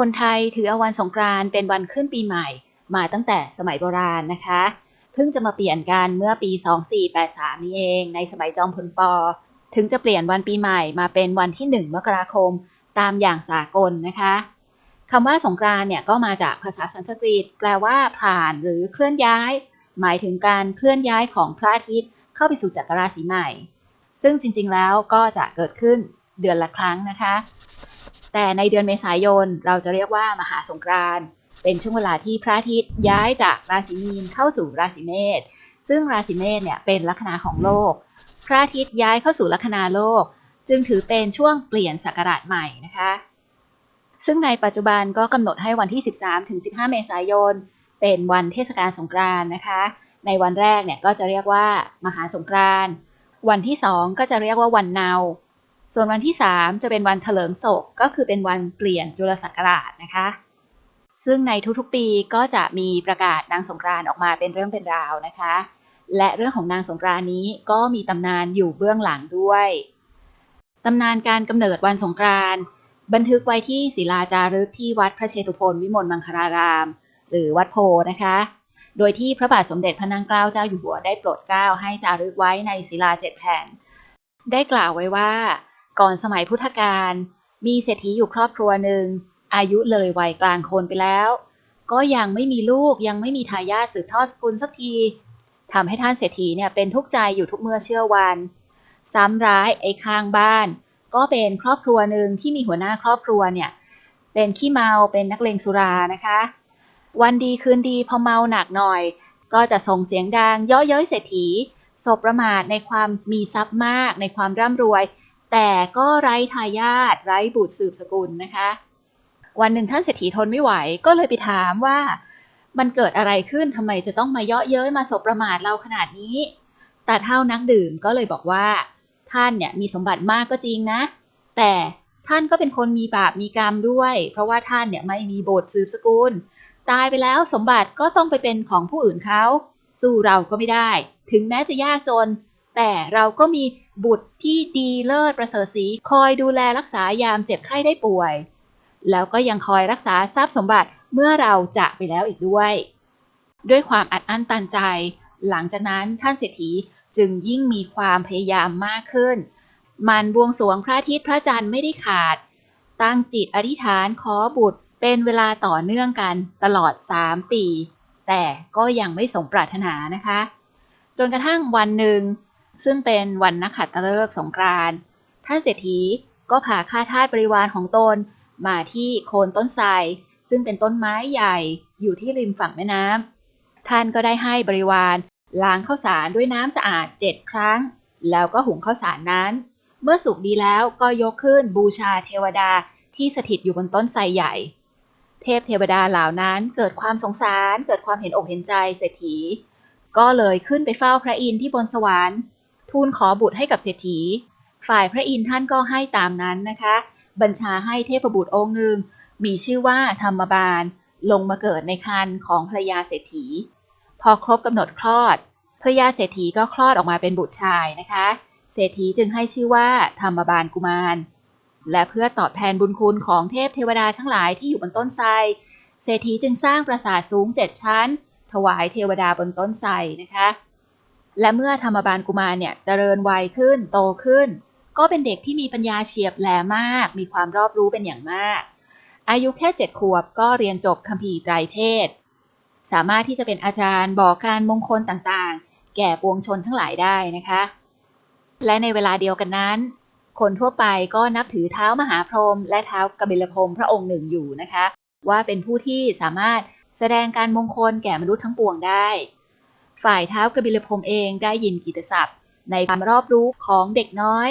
คนไทยถือเอาวันสงกรานต์เป็นวันขึ้นปีใหม่ มาตั้งแต่สมัยโบราณนะคะ เพิ่งจะมาเปลี่ยนกันเมื่อปี 2483 นี้เอง ในสมัยจอมพลปอ ถึงจะเปลี่ยนวันปีใหม่มาเป็นวันที่ 1 มกราคม ตามอย่างสากลนะคะคำว่าสงกรานต์เนี่ยก็มาจากภาษาสันสกฤตแปลว่าผ่านหรือเคลื่อนย้าย หมายถึงการเคลื่อนย้ายของพระอาทิตย์เข้าไปสู่จักรราศีใหม่ ซึ่งจริงๆแล้วก็จะเกิดขึ้นเดือนละครั้งนะคะ แต่ในเดือนเมษายนเราจะเรียกว่ามหาสงกรานต์เป็นช่วงเวลาที่พระอาทิตย์ย้ายจากราศีมีนเข้าสู่ราศีเมษซึ่งราศีเมษเนี่ยเป็นลัคนาของโลก พระอาทิตย์ย้ายเข้าสู่ลัคนาโลก จึงถือเป็นช่วงเปลี่ยนศักราชใหม่นะคะ ซึ่งในปัจจุบันก็กำหนดให้วันที่ 13ถึง15 เมษายน เป็นวันเทศกาลสงกรานต์นะคะ ในวันแรกเนี่ยก็จะเรียกว่ามหาสงกรานต์วันที่ 2 ก็จะเรียกว่าวันเนา ส่วนวันที่ 3 จะเป็นวันเถลิงศกก็คือเป็นวันเปลี่ยนจุลศักราชนะคะ ซึ่งในทุกๆปีก็จะมีประกาศนางสงกรานออกมาเป็นเรื่องเป็นราวนะคะ และเรื่องของนางสงกรานนี้ก็มีตำนานอยู่เบื้องหลังด้วยตำนานการกำเนิดวันสงกรานบันทึกไว้ที่ศิลาจารึกที่วัดพระเชตุพนวิมลมังคลาราม หรือวัดโพนะคะ โดยที่พระบาทสมเด็จพระนางเกล้าเจ้าอยู่หัวได้โปรดเกล้าให้จารึกไว้ในศิลาเจ็ดแผ่น ได้กล่าวไว้ว่า ก่อนสมัยพุทธกาลมีเศรษฐีอยู่ครอบครัวหนึ่ง อายุเลยวัยกลางคนไปแล้ว ก็ยังไม่มีลูกยังไม่มีทายาทสืบทอดสกุลสักทีทำให้ท่านเศรษฐีเนี่ยเป็นทุกข์ใจอยู่ทุกเมื่อเชื่อวัน ซ้ำร้ายไอ้ข้างบ้าน ก็เป็นครอบครัวหนึ่งที่มีหัวหน้าครอบครัวเนี่ยเป็นขี้เมาเป็นนักเลงสุรานะคะ วันดีคืนดีพอเมาหนักหน่อย ก็จะส่งเสียงดังย่อเย้ยเศรษฐีสบประมาทในความมีทรัพย์มากในความร่ำรวย แต่ก็ไร้ทายาทไร้บุตรสืบสกุลนะคะ วันหนึ่งท่านเศรษฐีทนไม่ไหว ก็เลยไปถามว่า มันเกิดอะไรขึ้นทำไมจะต้องมาเยาะเย้ยมาสบประมาทเราขนาดนี้ แต่เท่านักดื่มก็เลยบอกว่า ท่านเนี่ยมีสมบัติมากก็จริงนะ แต่ท่านก็เป็นคนมีบาปมีกรรมด้วย เพราะว่าท่านเนี่ยไม่มีบุตรสืบสกุล ตายไปแล้วสมบัติก็ต้องไปเป็นของผู้อื่นเขา สู้เราก็ไม่ได้ ถึงแม้จะยากจน แต่เราก็มีบุตรที่ดีเลิศประเสริฐศรีคอยดูแลรักษายามเจ็บไข้ได้ป่วย แล้วก็ยังคอยรักษาทรัพย์สมบัติเมื่อเราจากไปแล้วอีกด้วย ด้วยความอัดอั้นตันใจ หลังจากนั้นท่านเศรษฐีจึงยิ่งมีความพยายามมากขึ้น มันบวงสรวงพระอาทิตย์พระจันทร์ไม่ได้ขาด ตั้งจิตอธิษฐานขอบุตรเป็นเวลาต่อเนื่องกันตลอด 3 ปี แต่ก็ยังไม่สมปรารถนานะคะ จนกระทั่งวันหนึ่ง ซึ่งเป็นวันนักขัตฤกษ์สงกรานต์ท่านเศรษฐีก็พาข้าทาสบริวารของตนมาที่โคนต้นไทรซึ่งเป็นต้นไม้ใหญ่อยู่ที่ริมฝั่งแม่น้ำท่านก็ได้ให้บริวารล้างข้าวสารด้วยน้ำสะอาดเจ็ดครั้ง แล้วก็หุงข้าวสารนั้น เมื่อสุกดีแล้วก็ยกขึ้นบูชาเทวดาที่สถิตอยู่บนต้นไทรใหญ่ เทพเทวดาเหล่านั้นเกิดความสงสารเกิดความเห็นอกเห็นใจเศรษฐี ก็เลยขึ้นไปเฝ้าพระอินทร์ที่บนสวรรค์ ทูลขอบุตรให้กับเศรษฐี ฝ่ายพระอินทร์ท่านก็ให้ตามนั้นนะคะ บัญชาให้เทพบุตรองค์หนึ่ง มีชื่อว่าธรรมบาล ลงมาเกิดในคันของภรยาเศรษฐี พอครบกำหนดคลอดภรรยาเศรษฐีก็คลอดออกมาเป็นบุตรชายนะคะ เศรษฐีจึงให้ชื่อว่าธรรมบาลกุมาร และเพื่อตอบแทนบุญคุณของเทพเทวดาทั้งหลายที่อยู่บนต้นไทรเศรษฐีจึงสร้างปราสาทสูงเจ็ดชั้น ถวายเทวดาบนต้นไทรนะคะ และเมื่อธรรมบาลกุมารเนี่ยเจริญวัยขึ้นโตขึ้น ก็เป็นเด็กที่มีปัญญาเฉียบแหลมมาก มีความรอบรู้เป็นอย่างมาก อายุแค่เจ็ดขวบก็เรียนจบคัมภีร์ไตรเพศสามารถที่จะเป็นอาจารย์บอกการมงคลต่างๆ แก่ปวงชนทั้งหลายได้นะคะ และในเวลาเดียวกันนั้น คนทั่วไปก็นับถือเท้ามหาพรหมและเท้ากบิลพรหมพระองค์หนึ่งอยู่นะคะ ว่าเป็นผู้ที่สามารถแสดงการมงคลแก่มนุษย์ทั้งปวงได้ ฝ่ายเท้ากบิลพรมเองได้ยินกิตติศัพท์ ในความรอบรู้ของเด็กน้อย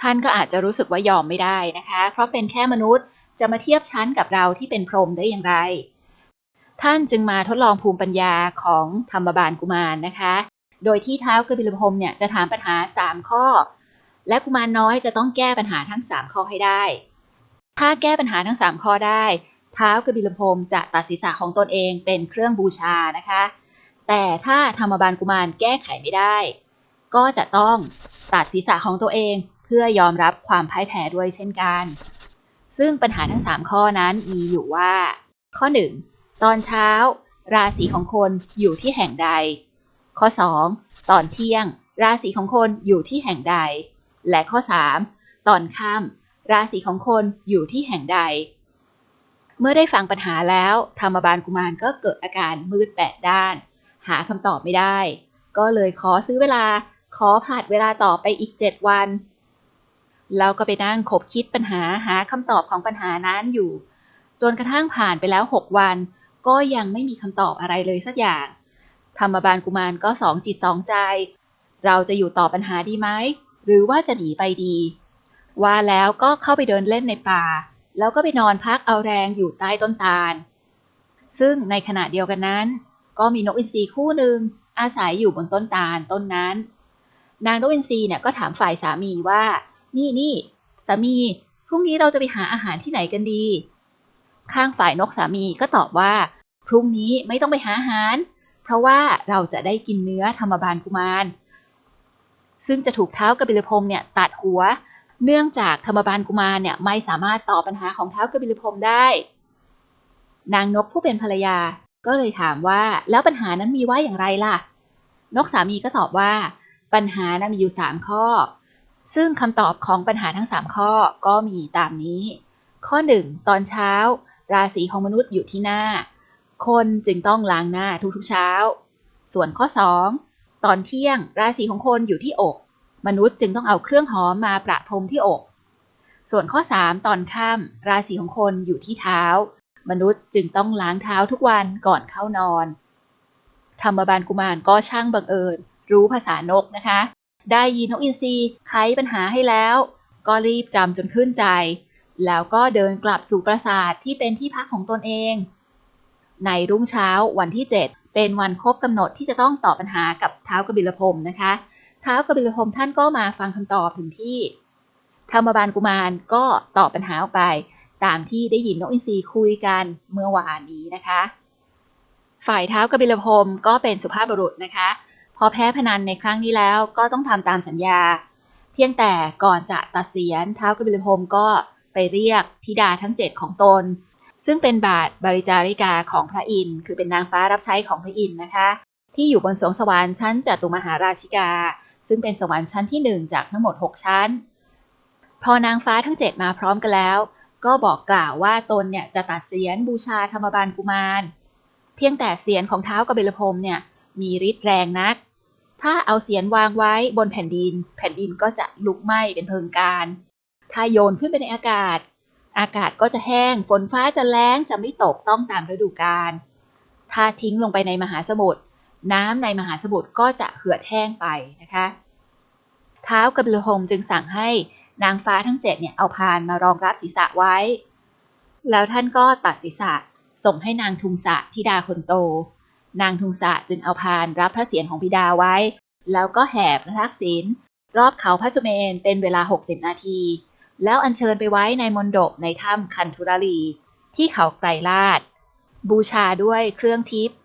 ท่านก็อาจจะรู้สึกว่ายอมไม่ได้นะคะ เพราะเป็นแค่มนุษย์จะมาเทียบชั้นกับเราที่เป็นพรหมได้อย่างไร ท่านจึงมาทดลองภูมิปัญญาของธรรมบาลกุมารนะคะ โดยที่เท้ากบิลพรมเนี่ยจะถามปัญหา 3 ข้อ และกุมารน้อยจะต้องแก้ปัญหาทั้ง 3 ข้อให้ได้ ถ้าแก้ปัญหาทั้ง 3 ข้อได้ เท้ากบิลพรมจะตัดศีรษะของตนเองเป็นเครื่องบูชานะคะ แต่ถ้าธรรมบาลกุมารแก้ไขไม่ได้ ก็จะต้องตัดศีรษะของตัวเองเพื่อยอมรับความพ่ายแพ้ด้วยเช่นกัน ซึ่งปัญหาทั้ง 3 ข้อนั้นมีอยู่ว่า ข้อ 1 ตอนเช้า ราศีของคนอยู่ที่แห่งใด ข้อ 2 ตอนเที่ยง ราศีของคนอยู่ที่แห่งใด และข้อ 3 ตอนค่ำราศีของคนอยู่ที่แห่งใด เมื่อได้ฟังปัญหาแล้วธรรมบาลกุมารก็เกิดอาการมืดแปดด้าน หาคำตอบไม่ได้ ก็เลยขอซื้อเวลาขอผลัดเวลาต่อไปอีก 7 วันแล้วก็ไปนั่งคบคิดปัญหาหาคำตอบของปัญหานั้นอยู่ จนกระทั่งผ่านไปแล้ว 6 วัน ก็ยังไม่มีคำตอบอะไรเลยสักอย่าง ธรรมบาลกุมารก็สองจิตสองใจ เราจะอยู่ต่อปัญหาดีไหม หรือว่าจะหนีไปดี ว่าแล้วก็เข้าไปเดินเล่นในป่า แล้วก็ไปนอนพักเอาแรงอยู่ใต้ต้นตาล ซึ่งในขณะเดียวกันนั้น ก็มีนกอินทรีคู่หนึ่งอาศัยอยู่บนต้นตาลต้นนั้น นางนกอินทรีเนี่ยก็ถามฝ่ายสามีว่า นี่นี่สามีพรุ่งนี้เราจะไปหาอาหารที่ไหนกันดี ข้างฝ่ายนกสามีก็ตอบว่า พรุ่งนี้ไม่ต้องไปหาอาหาร เพราะว่าเราจะได้กินเนื้อธรรมบาลกุมารซึ่งจะถูกเท้ากบิลพรมเนี่ยตัดหัว เนื่องจากธรรมบาลกุมารเนี่ยไม่สามารถตอบปัญหาของเท้ากบิลพรมได้ นางนกผู้เป็นภรรยา ก็เลยถามว่าแล้วปัญหานั้นมีว่าอย่างไรล่ะ นกสามีก็ตอบว่า ปัญหานั้นมีอยู่ 3 ข้อ ซึ่งคำตอบของปัญหาทั้ง 3 ข้อก็มีตามนี้ ข้อ 1 ตอนเช้า ราศีของมนุษย์อยู่ที่หน้า คนจึงต้องล้างหน้าทุกๆเช้า ส่วนข้อ 2 ตอนเที่ยง ราศีของคนอยู่ที่อก มนุษย์จึงต้องเอาเครื่องหอมมาประพรมที่อก ส่วนข้อ 3 ตอนค่ำราศีของคนอยู่ที่เท้า มนุษย์จึงต้องล้างเท้าทุกวันก่อนเข้านอน ธรรมบาลกุมารก็ช่างบังเอิญ รู้ภาษานกนะคะ ได้ยินนกอินทรีไขปัญหาให้แล้ว ก็รีบจำจนขึ้นใจ แล้วก็เดินกลับสู่ปราสาทที่เป็นที่พักของตนเอง ในรุ่งเช้าวันที่ 7 เป็นวันครบกำหนดที่จะต้องตอบปัญหากับเท้ากบิลพรมนะคะเท้ากบิลพรมท่านก็มาฟังคำตอบถึงที่ธรรมบาลกุมารก็ตอบปัญหาออกไป ตามที่ได้ยินนกอินทรีคุยกันเมื่อวานนี้นะคะ ฝ่ายเท้ากบิลพรมก็เป็นสุภาพบุรุษนะคะ พอแพ้พนันในครั้งนี้แล้วก็ต้องทำตามสัญญา เพียงแต่ก่อนจะตัดเสียนเท้ากบิลพรมก็ไปเรียกธิดาทั้ง 7 ของตน ซึ่งเป็นบาทบริจาริกาของพระอินทร์คือเป็นนางฟ้ารับใช้ของพระอินทร์นะคะ ที่อยู่บนสวงสวรรค์ชั้นจตุมหาราชิกา ซึ่งเป็นสวรรค์ชั้นที่ 1 จากทั้งหมด 6 ชั้น พอนางฟ้าทั้ง 7 มาพร้อมกันแล้ว ก็บอกกล่าวว่าตนเนี่ยจะตัดเสียนบูชาธรรมบาลกุมาร เพียงแต่เสียนของเท้ากบิลพรมเนี่ยมีฤทธิ์แรงนัก ถ้าเอาเสียนวางไว้บนแผ่นดิน แผ่นดินก็จะลุกไหม้เป็นเพลิงการ ถ้าโยนขึ้นไปในอากาศ อากาศก็จะแห้ง ฝนฟ้าจะแล้งจะไม่ตกต้องตามฤดูกาล ถ้าทิ้งลงไปในมหาสมุทรน้ำในมหาสมุทรก็จะเหือดแห้งไปนะคะ เท้ากบิลพรมจึงสั่งให้ นางฟ้าทั้งเจ็ดเนี่ยเอาพานมารองรับศีรษะไว้ แล้วท่านก็ตัดศีรษะส่งให้นางทุงสะธิดาคนโต นางทุงสะจึงเอาพานรับพระเศียรของบิดาไว้ แล้วก็แห่พระทักษิณรอบเขาพระสุเมนเป็นเวลา 60 นาที แล้วอัญเชิญไปไว้ในมณฑปในถ้ำคันธุรลี ที่เขาไกรลาด บูชาด้วยเครื่องทิพย์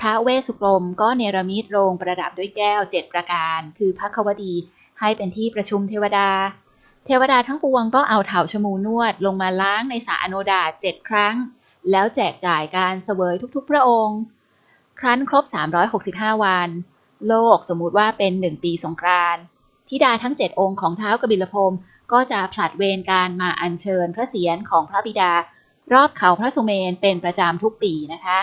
พระเวสสุกรมก็เนรมิตโรงประดับด้วยแก้วเจ็ดประการ คือพระควดี ให้เป็นที่ประชุมเทวดา เทวดาทั้งปวงก็เอาเถาชมูนวดลงมาล้างในสระอโนดาเจ็ดครั้ง แล้วแจกจ่ายการเสวยทุกๆ พระองค์ ครั้นครบ 365 วัน โลกสมมุติว่าเป็นหนึ่งปีสงกรานต์ธิดาทั้ง 7 องค์ของเท้ากบิลพรมก็จะผลัดเวรการมาอัญเชิญพระเศียรของพระบิดา รอบเขาพระสุเมนเป็นประจำทุกปีนะคะ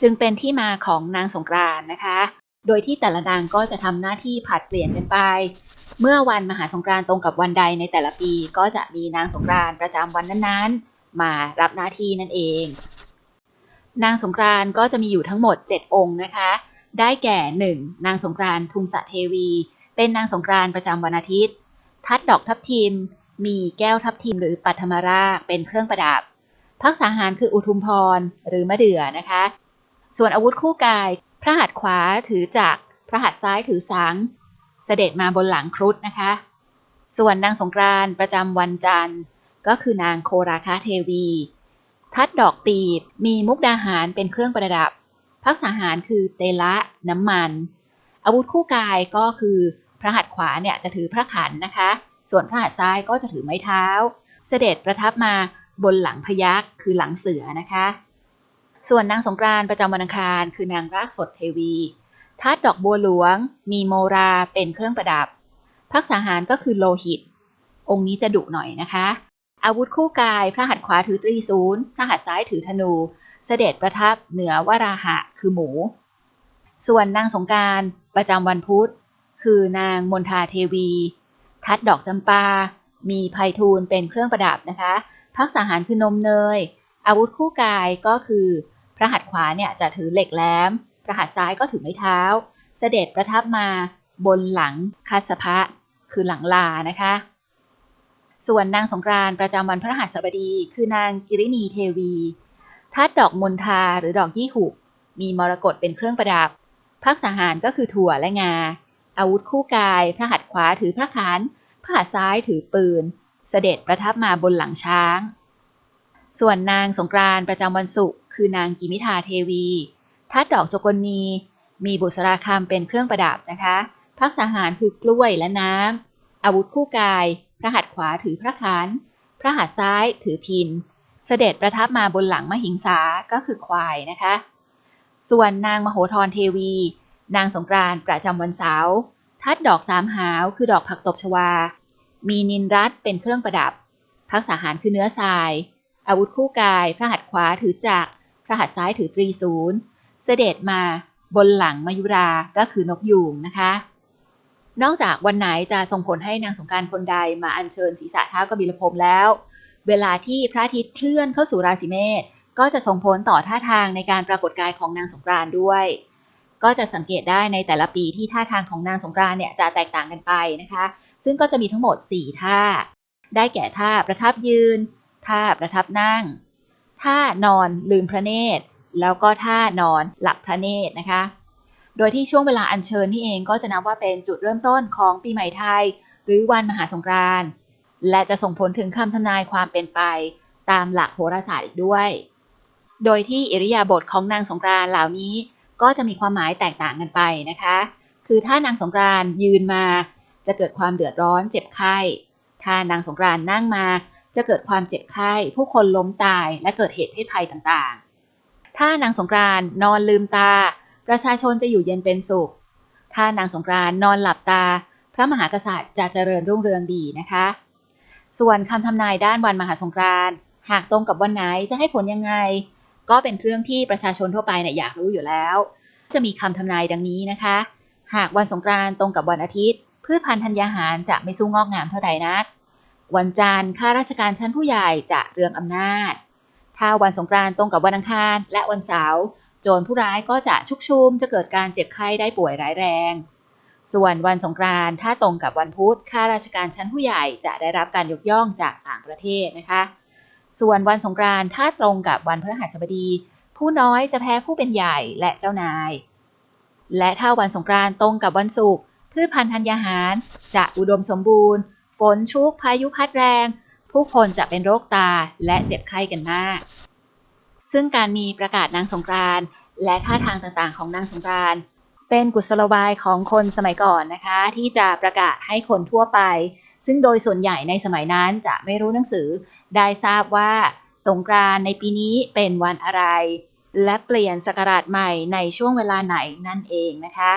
จึงเป็นที่มาของนางสงกรานต์นะคะ โดยที่แต่ละนางก็จะทำหน้าที่ผัดเปลี่ยนกันไป เมื่อวันมหาสงกรานต์ตรงกับวันใดในแต่ละปี ก็จะมีนางสงกรานต์ประจำวันนั้นๆ มารับหน้าที่นั่นเอง นางสงกรานต์ก็จะมีอยู่ทั้งหมด 7 องค์นะคะ ได้แก่ 1. นางสงกรานต์ทุงสะเทวี เป็นนางสงกรานต์ประจำวันอาทิตย์ ทัดดอกทับทิม มีแก้วทับทิมหรือปัทมราเป็นเครื่องประดับ พักษาหารคืออุทุมพรหรือมะเดื่อนะคะ ส่วนอาวุธคู่กาย พระหัตถ์ขวาถือจักรพระหัตถ์ซ้ายถือสัง เสด็จมาบนหลังครุฑนะคะ ส่วนนางสงกรานต์ประจำวันจันทร์ ก็คือนางโคราคาเทวี ทัดดอกปีบมีมุกดาหารเป็นเครื่องประดับ พักษาหารคือเตละน้ำมัน อาวุธคู่กายก็คือพระหัตถ์ขวาเนี่ยจะถือพระขันนะคะ ส่วนพระหัตถ์ซ้ายก็จะถือไม้เท้า เสด็จประทับมาบนหลังพยัคฆ์คือหลังเสือนะคะ ส่วนนางสงกรานต์ประจำวันอังคาร คือนางรากสดเทวีทัดดอกบัวหลวง มีโมราเป็นเครื่องประดับ พักษาหารก็คือโลหิต องค์นี้จะดุหน่อยนะคะ อาวุธคู่กาย พระหัตถ์ขวาถือตรีศูนย์พระหัตถ์ซ้ายถือธนู เสด็จประทับเหนือวราหะคือหมู ส่วนนางสงการประจำวันพุธ คือนางมนทาเทวี ทัดดอกจำปา มีไพฑูรย์เป็นเครื่องประดับนะคะ พักษาหารคือนมเนย อาวุธคู่กายก็คือ พระหัตถ์ขวาเนี่ยจะถือเหล็กแหลม พระหัตถ์ซ้ายก็ถือไม้เท้า เสด็จประทับมาบนหลังคัสภะคือหลังลานะคะ ส่วนนางสงกรานต์ประจำวันพระหัสบดี คือนางกิรินีเทวีทัดดอกมณฑาหรือดอกยี่หุกมีมรกตเป็นเครื่องประดับพักษาหารก็คือถั่วและงา อาวุธคู่กาย พระหัตถ์ขวาถือพระขันพระหัตถ์ซ้ายถือปืน เสด็จประทับมาบนหลังช้าง ส่วนนางสงกรานต์ประจำวันศุกร์คือนางกิมิทาเทวี ทัดดอกจกนี มีบุษราคำเป็นเครื่องประดับนะคะ พักษาหารคือกล้วยและน้ำอาวุธคู่กาย พระหัตถ์ขวาถือพระขันพระหัตถ์ซ้ายถือพิน เสด็จประทับมาบนหลังมหิงสาก็คือควายนะคะ ส่วนนางมโหธรเทวี นางสงกรานต์ประจำวันเสาร์ทัดดอกสามหาวคือดอกผักตบชวา มีนินรัตเป็นเครื่องประดับ พักษาหารคือเนื้อทราย อาวุธคู่กาย พระหัตถ์ขวาถือจักรพระหัตถ์ซ้ายถือตรีศูนย์ เสด็จมาบนหลังมายุราก็คือนกยูงนะคะ นอกจากวันไหนจะส่งผลให้นางสงการคนใดมาอัญเชิญศีรษะเท้ากบิลพรมแล้ว เวลาที่พระอาทิตย์เคลื่อนเข้าสู่ราศีเมษก็จะส่งผลต่อท่าทางในการปรากฏกายของนางสงกรานด้วย ก็จะสังเกตได้ในแต่ละปีที่ท่าทางของนางสงกรานเนี่ยจะแตกต่างกันไปนะคะ ซึ่งก็จะมีทั้งหมด 4 ท่า ได้แก่ท่าประทับยืน ท่าประทับนั่ง ท่านอนลืมพระเนตร แล้วก็ท่านอนหลับพระเนตรนะคะ โดยที่ช่วงเวลาอัญเชิญนี่เองก็จะนับว่าเป็นจุดเริ่มต้นของปีใหม่ไทย หรือวันมหาสงกรานต์และจะส่งผลถึงคำทำนายความเป็นไป ตามหลักโหราศาสตร์อีกด้วย โดยที่อิริยาบถของนางสงกรานต์เหล่านี้ก็จะมีความหมายแตกต่างกันไปนะคะ คือถ้านางสงกรานต์ยืนมาจะเกิดความเดือดร้อนเจ็บไข้ ถ้านางสงกรานต์นั่งมา จะเกิดความเจ็บไข้ ผู้คนล้มตาย และเกิดเหตุเพศภัยต่างๆ ถ้านางสงกรานนอนลืมตา ประชาชนจะอยู่เย็นเป็นสุข ถ้านางสงกรานนอนหลับตา พระมหากษัตริย์จะเจริญรุ่งเรืองดีนะคะ ส่วนคำทำนายด้านวันมหาสงกรานหากตรงกับวันไหนจะให้ผลยังไง ก็เป็นเรื่องที่ประชาชนทั่วไปเนี่ยอยากรู้อยู่แล้ว จะมีคำทำนายดังนี้นะคะ หากวันสงกรานต์ตรงกับวันอาทิตย์ พืชพันธุ์ธัญญาหารจะไม่สู้งอกงามเท่าใดนัก วันจันทร์ข้าราชการชั้นผู้ใหญ่จะเรืองอำนาจ ถ้าวันสงกรานต์ตรงกับวันอังคารและวันเสาร์โจรผู้ร้ายก็จะชุกชุมจะเกิดการเจ็บไข้ได้ป่วยร้ายแรง ส่วนวันสงกรานต์ถ้าตรงกับวันพุธข้าราชการชั้นผู้ใหญ่จะได้รับการยกย่องจากต่างประเทศนะคะ ส่วนวันสงกรานต์ถ้าตรงกับวันพฤหัสบดี ผู้น้อยจะแพ้ผู้เป็นใหญ่และเจ้านาย และถ้าวันสงกรานต์ตรงกับวันศุกร์พืชพันธุ์ธัญญาหาร จะอุดมสมบูรณ์ นชุกพายุพัดแรง ผู้คนจะเป็นโรคตาและเจ็บไข้กันมาก ซึ่งการมีประกาศนางสงกรานต์และท่าทางต่างๆ ของนางสงกรานต์เป็นกุศโลบายของคนสมัยก่อนนะคะ ที่จะประกาศให้คนทั่วไป ซึ่งโดยส่วนใหญ่ในสมัยนั้นจะไม่รู้หนังสือ ได้ทราบว่าสงกรานต์ในปีนี้เป็นวันอะไร และเปลี่ยนศักราชใหม่ในช่วงเวลาไหนนั่นเองนะคะ